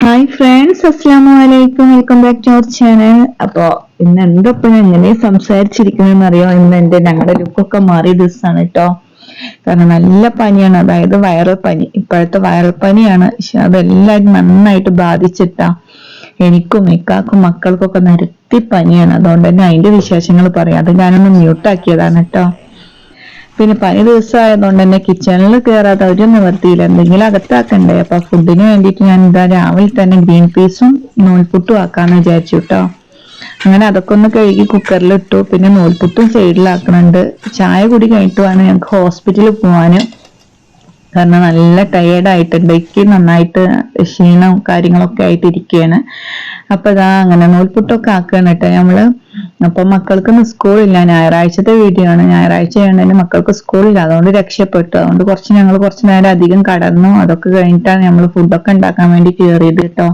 Hi friends അസ്സാം വലൈക്കും welcome back to our channel അപ്പോ ഇന്ന് എന്തൊപ്പം എങ്ങനെ സംസാരിച്ചിരിക്കണമെന്ന് അറിയോ? ഇന്ന് എന്റെ ഞങ്ങളുടെ ലുക്കൊക്കെ മാറിയ ദിവസമാണ് കേട്ടോ കാരണം നല്ല പനിയാണ്. അതായത് വയറൽ പനി. ഇപ്പോഴത്തെ വയറൽ പനിയാണ്. പക്ഷെ അതെല്ലാരും നന്നായിട്ട് ബാധിച്ചിട്ടാ. എനിക്കും ഇക്കാക്കും മക്കൾക്കൊക്കെ നിരത്തി പനിയാണ്. അതുകൊണ്ട് തന്നെ അതിന്റെ വിശേഷങ്ങൾ പറയാം. അത് ഞാനൊന്ന് മ്യൂട്ടാക്കിയതാണ് കേട്ടോ പിന്നെ പനി ദിവസമായതുകൊണ്ട് തന്നെ കിച്ചണിൽ കയറാതെ ഒരു നിവർത്തിയില്ല. എന്തെങ്കിലും അകത്താക്കണ്ടേ? അപ്പൊ ഫുഡിന് വേണ്ടിയിട്ട് ഞാൻ ഇതാ രാവിലെ തന്നെ ഗ്രീൻ പീസും നൂൽപുട്ടും ആക്കാന്ന് വിചാരിച്ചു കേട്ടോ അങ്ങനെ അതൊക്കെ ഒന്ന് കഴുകി കുക്കറിൽ ഇട്ടു. പിന്നെ നൂൽപുട്ടും സൈഡിലാക്കണുണ്ട്. ചായ കൂടി കഴിഞ്ഞിട്ട് വേണം ഞങ്ങൾക്ക് ഹോസ്പിറ്റലിൽ പോവാന്. കാരണം നല്ല ടയേർഡ് ആയിട്ടുണ്ട്. എനിക്ക് നന്നായിട്ട് ക്ഷീണം കാര്യങ്ങളൊക്കെ ആയിട്ട് ഇരിക്കുകയാണ് അപ്പൊ ഇതാ അങ്ങനെ നൂൽപുട്ടൊക്കെ ആക്കുകയാണ് കേട്ടോ നമ്മൾ അപ്പൊ മക്കൾക്ക് സ്കൂളില്ല. ഞായറാഴ്ചത്തെ വീഡിയോ ആണ്. ഞായറാഴ്ച ആയതുകൊണ്ട് മക്കൾക്ക് സ്കൂളില്ല. അതുകൊണ്ട് രക്ഷപ്പെട്ടു. അതുകൊണ്ട് കുറച്ച് ഞങ്ങൾ കുറച്ച് നേരം അധികം കടന്നു. അതൊക്കെ കഴിഞ്ഞിട്ടാണ് നമ്മൾ ഫുഡൊക്കെ ഉണ്ടാക്കാൻ വേണ്ടി കയറിയത് കേട്ടോ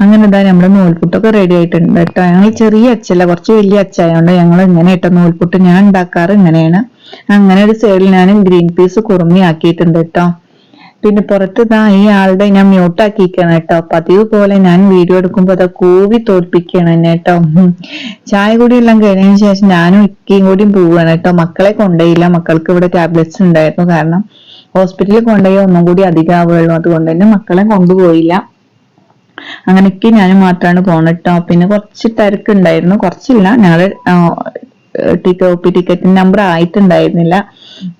അങ്ങനെ ഇതാ നമ്മൾ നൂൽപുട്ടൊക്കെ റെഡി ആയിട്ടുണ്ട് കേട്ടോ ഞങ്ങൾ ചെറിയ അച്ചല്ല. കുറച്ച് വലിയ അച്ചായതുകൊണ്ട് ഞങ്ങൾ ഇങ്ങനെ കേട്ടോ നൂൽപുട്ട് ഞാൻ ഉണ്ടാക്കാറ് ഇങ്ങനെയാണ്. അങ്ങനെ ഒരു സൈഡിൽ ഞാൻ ഗ്രീൻ പീസ് കുറുമി ആക്കിയിട്ടുണ്ട് കേട്ടോ പിന്നെ പുറത്ത് ഇതാ ഈ ആളുടെ ഞാൻ മ്യൂട്ട് കേട്ടോ. പതിവ് പോലെ ഞാൻ വീഡിയോ എടുക്കുമ്പോ അതാ കൂവി തോൽപ്പിക്കണം എന്നെ കേട്ടോ. ചായ കൂടി എല്ലാം കഴിഞ്ഞതിന് ശേഷം ഞാനും ഇക്കയും കൂടിയും പോവുകയാണ് കേട്ടോ. മക്കളെ കൊണ്ടുപോയില്ല. മക്കൾക്ക് ഇവിടെ ടാബ്ലറ്റ്സ് ഉണ്ടായിരുന്നു. കാരണം ഹോസ്പിറ്റലിൽ കൊണ്ടുപോയി ഒന്നും കൂടി അധികമാവുള്ളൂ അതുകൊണ്ട് തന്നെ മക്കളെ കൊണ്ടുപോയില്ല. അങ്ങനെയൊക്കെ ഞാൻ മാത്രമാണ് പോണട്ടോ പിന്നെ കുറച്ച് തിരക്കുണ്ടായിരുന്നു. കുറച്ചില്ല. ഞങ്ങൾ പി ടിക്കറ്റ് നമ്പർ ആയിട്ടുണ്ടായിരുന്നില്ല.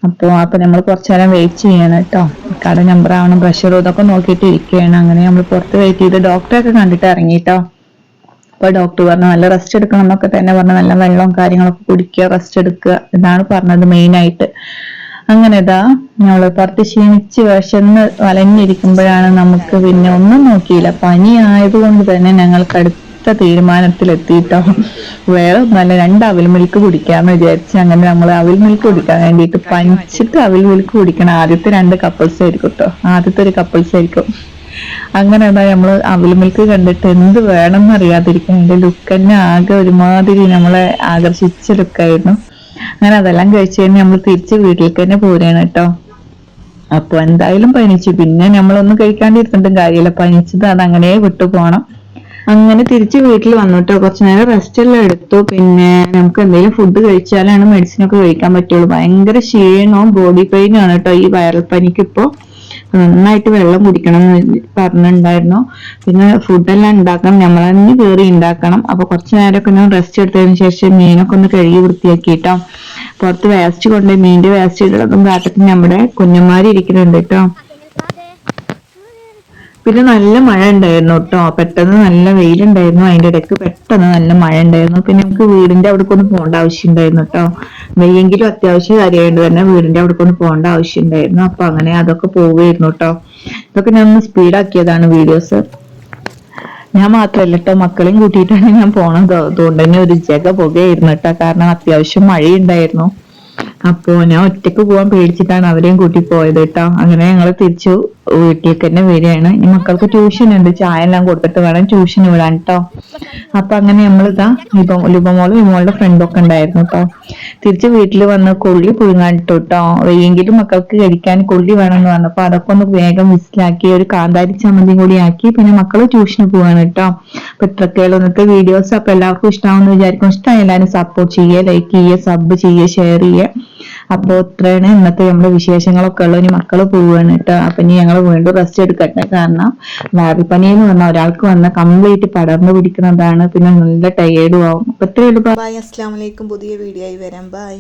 അപ്പോൾ അപ്പൊ നമ്മൾ കുറച്ചു നേരം വെയിറ്റ് ചെയ്യണം കേട്ടോ കട നമ്പർ ആവണം പ്രഷർ ഇതൊക്കെ നോക്കിയിട്ട് ഇരിക്കുകയാണ്. അങ്ങനെ നമ്മൾ പുറത്ത് വെയിറ്റ് ചെയ്ത് ഡോക്ടറെ കണ്ടിട്ട് ഇറങ്ങി ഇറങ്ങിട്ടോ അപ്പൊ ഡോക്ടർ പറഞ്ഞു നല്ല റെസ്റ്റ് എടുക്കണം എന്നൊക്കെ തന്നെ പറഞ്ഞു. നല്ല വെള്ളവും കാര്യങ്ങളൊക്കെ കുടിക്കുക റെസ്റ്റ് എടുക്കുക എന്നാണ് പറഞ്ഞത് മെയിൻ ആയിട്ട്. അങ്ങനെ ഇതാ നമ്മൾ പുറത്ത് ക്ഷീണിച്ച് വിശന്ന് വലഞ്ഞിരിക്കുമ്പോഴാണ് നമുക്ക് പിന്നെ ഒന്നും നോക്കിയില്ല. പനി ആയതുകൊണ്ട് തന്നെ ഞങ്ങൾക്ക് അടുത്ത് ഒറ്റ തീരുമാനത്തിലെത്തിയിട്ടോ വേറെ നല്ല രണ്ട് അവിൽ മിൽക്ക് കുടിക്കാന്ന് വിചാരിച്ച് അങ്ങനെ നമ്മൾ അവിൽ മിൽക്ക് കുടിക്കാൻ വേണ്ടിയിട്ട് പഞ്ചിട്ട് അവിൽ മിൽക്ക് കുടിക്കണം ആദ്യത്തെ രണ്ട് കപ്പിൾസ് ആയിരിക്കും കേട്ടോ ആദ്യത്തെ ഒരു കപ്പിൾസ് ആയിരിക്കും. അങ്ങനെ എന്താ നമ്മൾ അവിൽ മിൽക്ക് കണ്ടിട്ട് എന്ത് വേണം എന്നറിയാതിരിക്കും എന്റെ ലുക്ക് തന്നെ ആകെ ഒരുമാതിരി നമ്മളെ ആകർഷിച്ച ലുക്കായിരുന്നു അങ്ങനെ അതെല്ലാം കഴിച്ചു കഴിഞ്ഞാൽ നമ്മൾ തിരിച്ച് വീട്ടിലേക്ക് തന്നെ പോരുകയാണ് കേട്ടോ അപ്പൊ എന്തായാലും പനിച്ചു. പിന്നെ നമ്മളൊന്നും കഴിക്കാണ്ടിരുന്നിട്ടും കാര്യമില്ല. പനിച്ചത് അത് അങ്ങനെ വിട്ടു പോണം. അങ്ങനെ തിരിച്ച് വീട്ടിൽ വന്നു വന്നിട്ടോ. കുറച്ചു നേരം റെസ്റ്റ് എല്ലാം എടുത്തു. പിന്നെ നമുക്ക് എന്തെങ്കിലും ഫുഡ് കഴിച്ചാലാണ് മെഡിസിൻ ഒക്കെ കഴിക്കാൻ പറ്റുള്ളൂ. ഭയങ്കര ക്ഷീണവും ബോഡി പെയിനും ആണ് കേട്ടോ ഈ വൈറൽ പനിക്ക് ഇപ്പോ നന്നായിട്ട് വെള്ളം കുടിക്കണം എന്ന് പറഞ്ഞിട്ടുണ്ടായിരുന്നു. പിന്നെ ഫുഡെല്ലാം ഉണ്ടാക്കണം. നമ്മൾ തന്നെ കയറി ഉണ്ടാക്കണം. അപ്പൊ കുറച്ചു നേരമൊക്കെ ഞാൻ റെസ്റ്റ് എടുത്തതിന് ശേഷം മീനൊക്കെ ഒന്ന് കഴുകി വൃത്തിയാക്കിട്ടോ. പുറത്ത് വേസ്റ്റ് കൊണ്ട് മീനിന്റെ വേസ്റ്റ് ഇടുന്നതും കാട്ടത്തിന് നമ്മുടെ കുഞ്ഞന്മാര് ഇരിക്കുന്നുണ്ട് കേട്ടോ പിന്നെ നല്ല മഴ ഉണ്ടായിരുന്നു കേട്ടോ. പെട്ടെന്ന് നല്ല വെയിലുണ്ടായിരുന്നു. അതിന്റെ ഇടയ്ക്ക് പെട്ടെന്ന് നല്ല മഴ ഉണ്ടായിരുന്നു പിന്നെ നമുക്ക് വീടിന്റെ അവിടേക്കൊന്നും പോകേണ്ട ആവശ്യം ഉണ്ടായിരുന്നു കേട്ടോ. വെയ്യെങ്കിലും അത്യാവശ്യ കാര്യമായിട്ട് തന്നെ വീടിന്റെ അവിടേക്കൊന്നും പോകേണ്ട ആവശ്യം ഉണ്ടായിരുന്നു അപ്പൊ അങ്ങനെ അതൊക്കെ പോവുകയായിരുന്നു കേട്ടോ. ഇതൊക്കെ ഞാൻ ഒന്ന് സ്പീഡാക്കിയതാണ് വീഡിയോസ്. ഞാൻ മാത്രമല്ല കേട്ടോ മക്കളെയും കൂട്ടിയിട്ടാണ് ഞാൻ പോണത്. അതുകൊണ്ട് തന്നെ ഒരു ജഗ പുകയായിരുന്നു കേട്ടോ. കാരണം അത്യാവശ്യം മഴയുണ്ടായിരുന്നു. അപ്പോ ഞാൻ ഒറ്റയ്ക്ക് പോവാൻ പേടിച്ചിട്ടാണ് അവരെയും കൂട്ടി പോയത് കേട്ടോ. അങ്ങനെ ഞങ്ങൾ തിരിച്ചു വീട്ടിലേക്ക് തന്നെ വരികയാണ്. ഇനി മക്കൾക്ക് ട്യൂഷൻ ഉണ്ട്. ചായ എല്ലാം കൊടുത്തിട്ട് വേണം ട്യൂഷൻ വിടാൻ കേട്ടോ അപ്പൊ അങ്ങനെ നമ്മളിതാ ഇപ്പം ലുപമോളും വിമോളുടെ ഫ്രണ്ടും ഒക്കെ ഉണ്ടായിരുന്നു കേട്ടോ തിരിച്ച് വീട്ടിൽ വന്ന് കൊള്ളി പുഴുങ്ങാനിട്ടു കേട്ടോ വെയ്യെങ്കിലും മക്കൾക്ക് കഴിക്കാൻ കൊള്ളി വേണമെന്ന് പറഞ്ഞപ്പോ അതൊക്കെ ഒന്ന് വേഗം വിസിലാക്കി ഒരു കാന്താരി ചമ്മന്തി കൂടി ആക്കി പിന്നെ മക്കൾ ട്യൂഷന് പോവാണ് കേട്ടോ അപ്പൊ ഇത്രയൊക്കെയുള്ള ഇന്നത്തെ വീഡിയോസ് അപ്പൊ എല്ലാവർക്കും ഇഷ്ടമാണെന്ന് വിചാരിക്കും ഇഷ്ടമായി എല്ലാവരും സപ്പോർട്ട് ചെയ്യുക ലൈക്ക് ചെയ്യുക സബ് ചെയ്യുക ഷെയർ ചെയ്യുക. അപ്പൊ ഇത്രയാണ് ഇന്നത്തെ നമ്മുടെ വിശേഷങ്ങളൊക്കെ ഉള്ളത് ഇനി മക്കൾ പോവുകയാണ് കേട്ടോ അപ്പൊ ഇനി ഞങ്ങൾ വീണ്ടും റെസ്റ്റ് എടുക്കട്ടെ. കാരണം വയറിൽ പനി എന്ന് പറഞ്ഞാൽ ഒരാൾക്ക് വന്ന കംപ്ലീറ്റ് പടർന്നു പിടിക്കുന്നതാണ്. പിന്നെ നല്ല ടയേർഡും ആവും. അപ്പൊ ഇത്രയുള്ളൂ ബൈ അസ്സാം വലൈക്കും പുതിയ വീഡിയോ ആയി വരാം. ബൈ